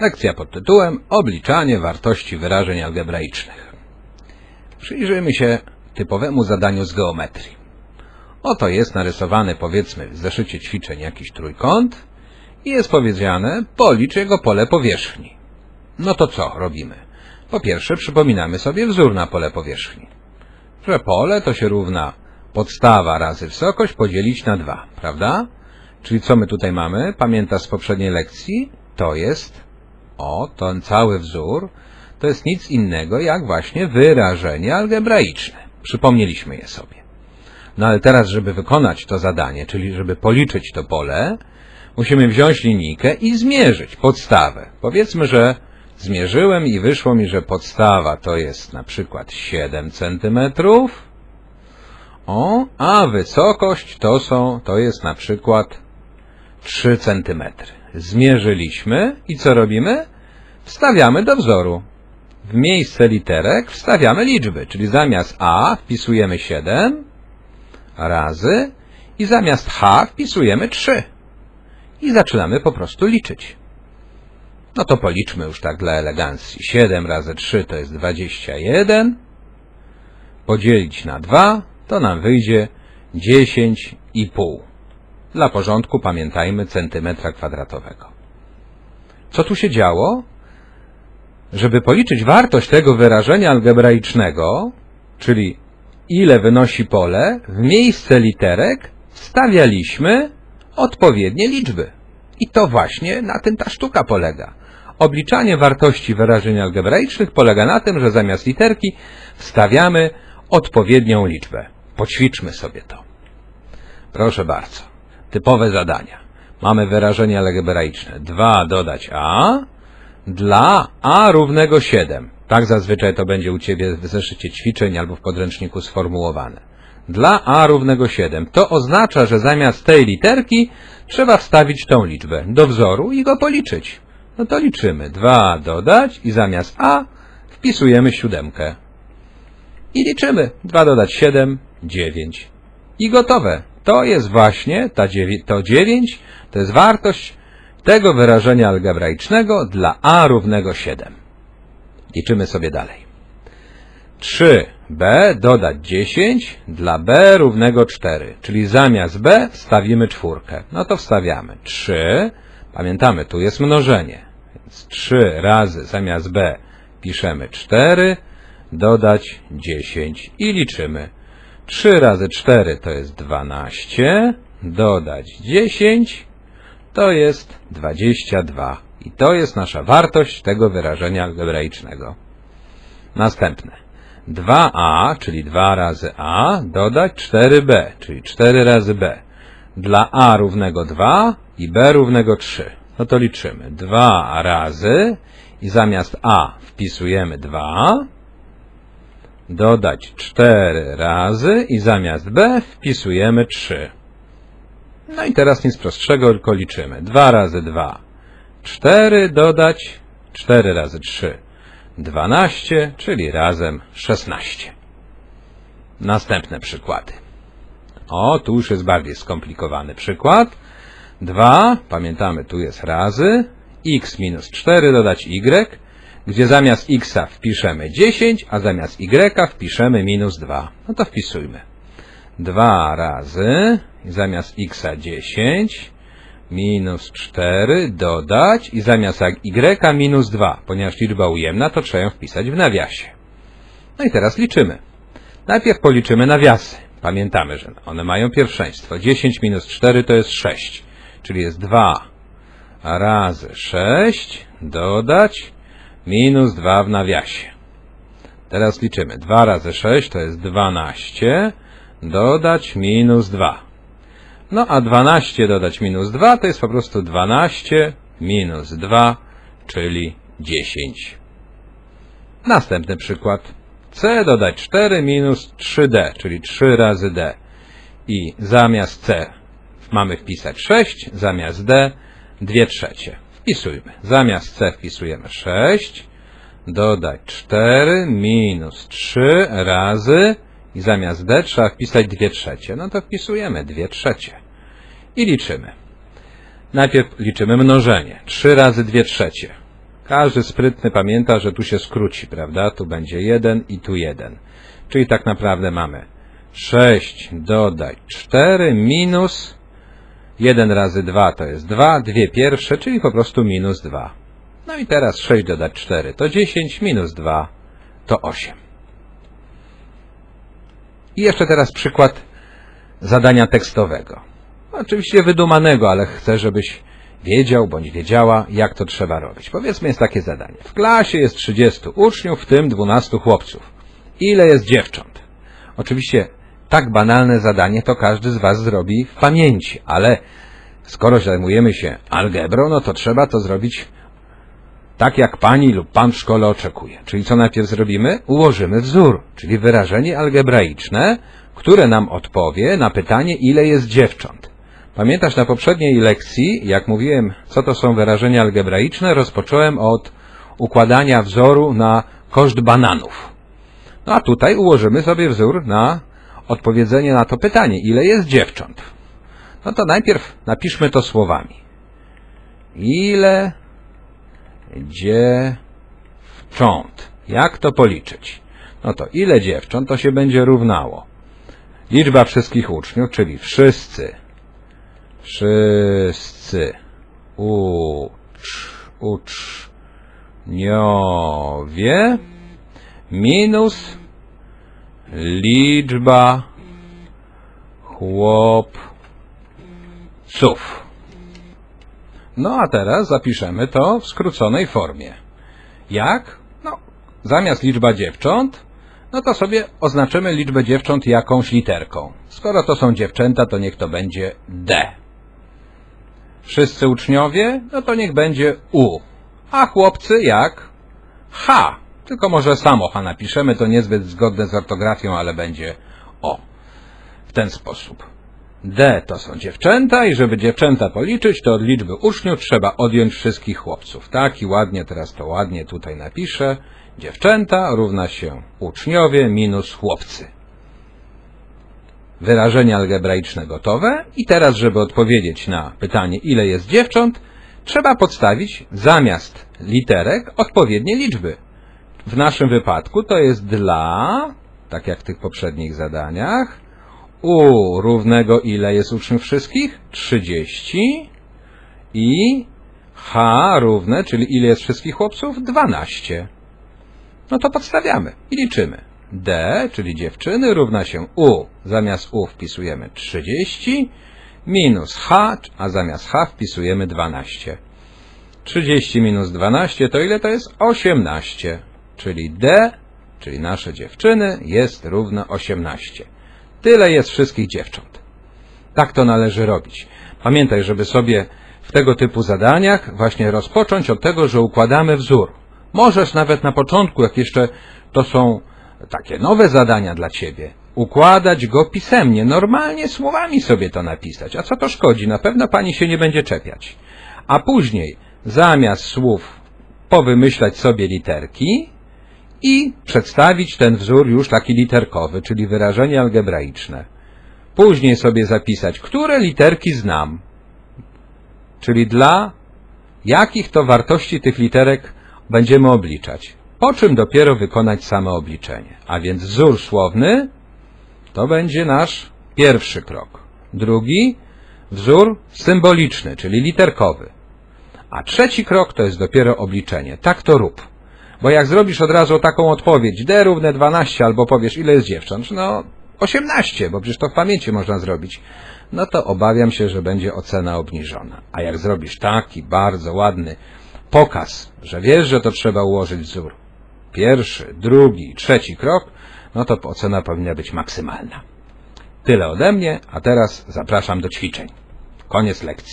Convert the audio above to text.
Lekcja pod tytułem Obliczanie wartości wyrażeń algebraicznych. Przyjrzyjmy się typowemu zadaniu z geometrii. Oto jest narysowany, powiedzmy, w zeszycie ćwiczeń jakiś trójkąt i jest powiedziane, policz jego pole powierzchni. No to co robimy? Po pierwsze, przypominamy sobie wzór na pole powierzchni. Że pole to się równa podstawa razy wysokość podzielić na 2, prawda? Czyli co my tutaj mamy? Pamiętasz z poprzedniej lekcji? To jest, o, ten cały wzór, to jest nic innego jak właśnie wyrażenie algebraiczne. Przypomnieliśmy je sobie. No ale teraz, żeby wykonać to zadanie, czyli żeby policzyć to pole, musimy wziąć linijkę i zmierzyć podstawę. Powiedzmy, że zmierzyłem i wyszło mi, że podstawa to jest na przykład 7 cm. O, a wysokość to są, to jest na przykład 3 cm. Zmierzyliśmy i co robimy? Wstawiamy do wzoru. W miejsce literek wstawiamy liczby, czyli zamiast A wpisujemy 7 razy i zamiast H wpisujemy 3. I zaczynamy po prostu liczyć. No to policzmy już tak dla elegancji. 7 razy 3 to jest 21. Podzielić na 2 to nam wyjdzie 10,5. Dla porządku pamiętajmy centymetra kwadratowego. Co tu się działo? Żeby policzyć wartość tego wyrażenia algebraicznego, czyli ile wynosi pole, w miejsce literek wstawialiśmy odpowiednie liczby. I to właśnie na tym ta sztuka polega. Obliczanie wartości wyrażeń algebraicznych polega na tym, że zamiast literki wstawiamy odpowiednią liczbę. Poćwiczmy sobie to. Proszę bardzo. Typowe zadania. Mamy wyrażenie algebraiczne. 2 dodać a dla a równego 7. Tak zazwyczaj to będzie u Ciebie w zeszycie ćwiczeń albo w podręczniku sformułowane. Dla a równego 7. To oznacza, że zamiast tej literki trzeba wstawić tą liczbę do wzoru i go policzyć. No to liczymy. 2 dodać i zamiast a wpisujemy siódemkę. I liczymy. 2 dodać 7, 9. I gotowe. To jest właśnie ta dziewię- to 9, to jest wartość tego wyrażenia algebraicznego dla a równego 7. Liczymy sobie dalej. 3b dodać 10 dla b równego 4, czyli zamiast b wstawimy czwórkę. No to wstawiamy 3, pamiętamy, tu jest mnożenie, więc 3 razy zamiast b piszemy 4, dodać 10 i liczymy. 3 razy 4 to jest 12, dodać 10 to jest 22. I to jest nasza wartość tego wyrażenia algebraicznego. Następne. 2a, czyli 2 razy a, dodać 4b, czyli 4 razy b. Dla a równego 2 i b równego 3. No to liczymy. 2 razy i zamiast a wpisujemy 2, dodać 4 razy i zamiast b wpisujemy 3. No i teraz nic prostszego, tylko liczymy. 2 razy 2, 4 dodać 4 razy 3, 12, czyli razem 16. Następne przykłady. O, tu już jest bardziej skomplikowany przykład. 2, pamiętamy, tu jest razy, x minus 4 dodać y, gdzie zamiast x wpiszemy 10, a zamiast y wpiszemy minus 2. No to wpisujmy. 2 razy, zamiast x 10, minus 4 dodać i zamiast y minus 2, ponieważ liczba ujemna, to trzeba ją wpisać w nawiasie. No i teraz liczymy. Najpierw policzymy nawiasy. Pamiętamy, że one mają pierwszeństwo. 10 minus 4 to jest 6, czyli jest 2 razy 6 dodać minus 2 w nawiasie. Teraz liczymy. 2 razy 6 to jest 12 dodać minus 2. No a 12 dodać minus 2 to jest po prostu 12 minus 2, czyli 10. Następny przykład. C dodać 4 minus 3D, czyli 3 razy D. I zamiast C mamy wpisać 6, zamiast D 2 trzecie. Wpisujmy. Zamiast C wpisujemy 6, dodać 4 minus 3 razy i zamiast D trzeba wpisać 2 trzecie. No to wpisujemy 2 trzecie. I liczymy. Najpierw liczymy mnożenie. 3 razy 2 trzecie. Każdy sprytny pamięta, że tu się skróci, prawda? Tu będzie 1 i tu 1. Czyli tak naprawdę mamy 6 dodać 4 minus 1 razy 2 to jest 2, dwie pierwsze, czyli po prostu minus 2. No i teraz 6 dodać 4 to 10, minus 2 to 8. I jeszcze teraz przykład zadania tekstowego. Oczywiście wydumanego, ale chcę, żebyś wiedział bądź wiedziała, jak to trzeba robić. Powiedzmy, jest takie zadanie. W klasie jest 30 uczniów, w tym 12 chłopców. Ile jest dziewcząt? Oczywiście tak banalne zadanie to każdy z Was zrobi w pamięci, ale skoro zajmujemy się algebrą, no to trzeba to zrobić tak jak pani lub pan w szkole oczekuje. Czyli co najpierw zrobimy? Ułożymy wzór, czyli wyrażenie algebraiczne, które nam odpowie na pytanie, ile jest dziewcząt. Pamiętasz na poprzedniej lekcji, jak mówiłem, co to są wyrażenia algebraiczne, rozpocząłem od układania wzoru na koszt bananów. No a tutaj ułożymy sobie wzór na odpowiedzenie na to pytanie, ile jest dziewcząt. No to najpierw napiszmy to słowami. Ile dziewcząt. Jak to policzyć? No to ile dziewcząt to się będzie równało? Liczba wszystkich uczniów, czyli wszyscy, wszyscy ucz, uczniowie minus liczba chłopców. No a teraz zapiszemy to w skróconej formie. Jak? No, zamiast liczba dziewcząt, no to sobie oznaczymy liczbę dziewcząt jakąś literką. Skoro to są dziewczęta, to niech to będzie D. Wszyscy uczniowie, no to niech będzie U. A chłopcy jak? H. Tylko może samo H napiszemy, to niezbyt zgodne z ortografią, ale będzie O. W ten sposób. D to są dziewczęta i żeby dziewczęta policzyć, to od liczby uczniów trzeba odjąć wszystkich chłopców. Tak i ładnie, teraz to ładnie tutaj napiszę. Dziewczęta równa się uczniowie minus chłopcy. Wyrażenie algebraiczne gotowe i teraz, żeby odpowiedzieć na pytanie, ile jest dziewcząt, trzeba podstawić zamiast literek odpowiednie liczby. W naszym wypadku to jest dla, tak jak w tych poprzednich zadaniach, u równego ile jest uczniów wszystkich? 30 i H równe, czyli ile jest wszystkich chłopców? 12. No to podstawiamy i liczymy. D, czyli dziewczyny, równa się U. Zamiast U wpisujemy 30 minus H, a zamiast H wpisujemy 12. 30 minus 12 to ile to jest? 18. Czyli D, czyli nasze dziewczyny, jest równe 18. Tyle jest wszystkich dziewcząt. Tak to należy robić. Pamiętaj, żeby sobie w tego typu zadaniach właśnie rozpocząć od tego, że układamy wzór. Możesz nawet na początku, jak jeszcze to są takie nowe zadania dla Ciebie, układać go pisemnie, normalnie słowami sobie to napisać. A co to szkodzi? Na pewno Pani się nie będzie czepiać. A później, zamiast słów, powymyślać sobie literki i przedstawić ten wzór już taki literkowy, czyli wyrażenie algebraiczne. Później sobie zapisać, które literki znam, czyli dla jakich to wartości tych literek będziemy obliczać. Po czym dopiero wykonać same obliczenie. A więc wzór słowny to będzie nasz pierwszy krok. Drugi wzór symboliczny, czyli literkowy. A trzeci krok to jest dopiero obliczenie. Tak to rób. Bo jak zrobisz od razu taką odpowiedź, d równe 12, albo powiesz, ile jest dziewcząt, no 18, bo przecież to w pamięci można zrobić, no to obawiam się, że będzie ocena obniżona. A jak zrobisz taki bardzo ładny pokaz, że wiesz, że to trzeba ułożyć wzór, pierwszy, drugi, trzeci krok, no to ocena powinna być maksymalna. Tyle ode mnie, a teraz zapraszam do ćwiczeń. Koniec lekcji.